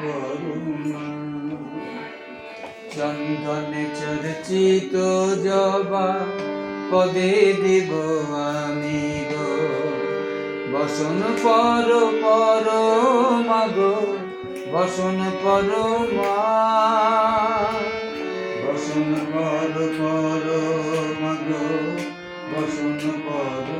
করুণা চন্দনে চর্চিত জবা পদে দেব আমি গো। বসন পর পর মাগো, বসন পর মা। বসন পর পর মাগো, বসন পর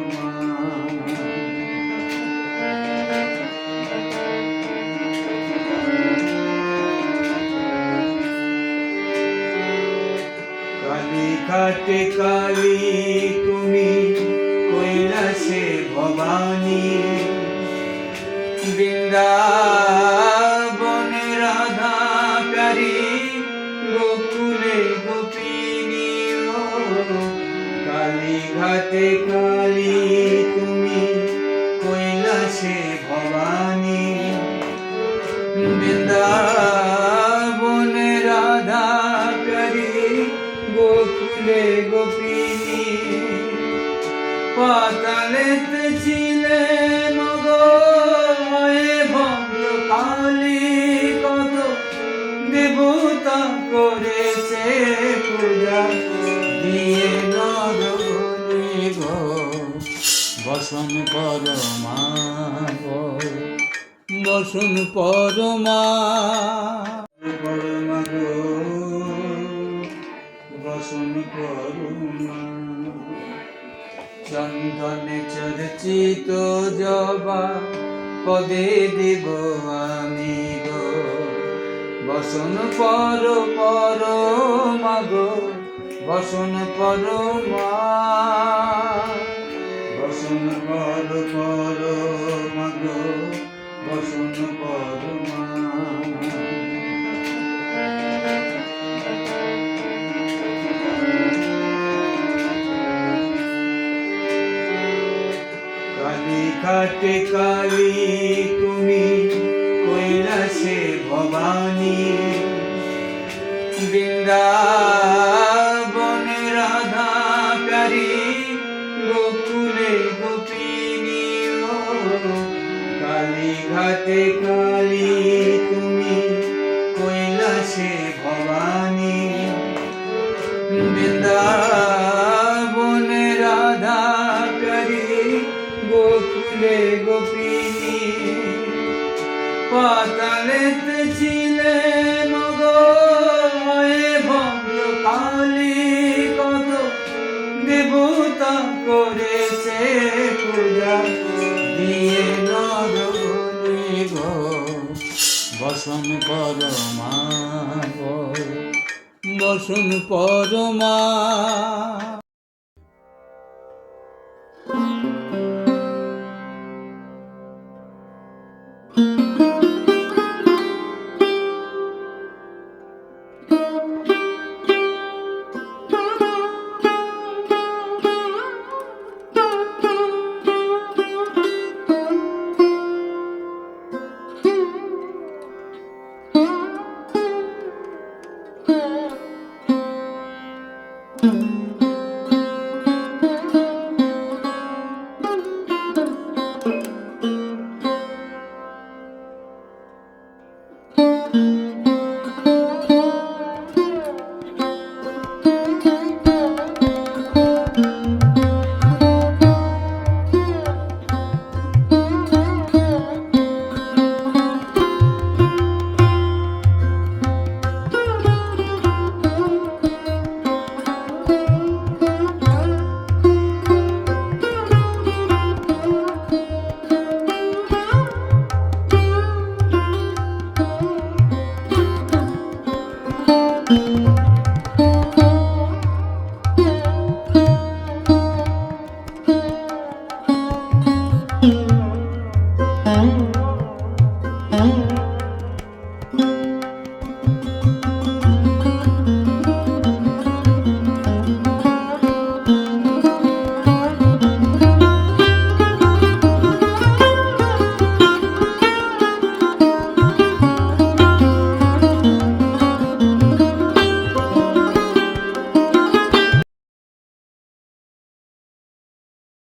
মা কালী, তুমি কৈলাসে ভবানী। বৃন্দাবনে রাধা প্যারি, গোকুলে গোপিনী কালী ঘাটে কালী, তুমি কৈলাসে ভবানী। বৃন্দাবনে বসন পরমা বসন পরমা। পরমা বসন পরমা। চন্দনে চর্চিত জবা পদে দেব আমি গো। বসন পর পর মাগো বসন পর মা বসন পর পর মাগো বসন মা কালী ঘাটে কালী তুমি কৈলাসে ভবানী। বৃন্দাবনে কালী ঘাটে কালী তুমি কৈলাসে ভবানী। বৃন্দাবনে রাধা প্যারি গোকুলে গোপিনী। পাতালেতে ছিলে মগ ভদ্র কালী কত দেবতা করেছে পূজা দিয়ে। বসন পরমা বসন পরমা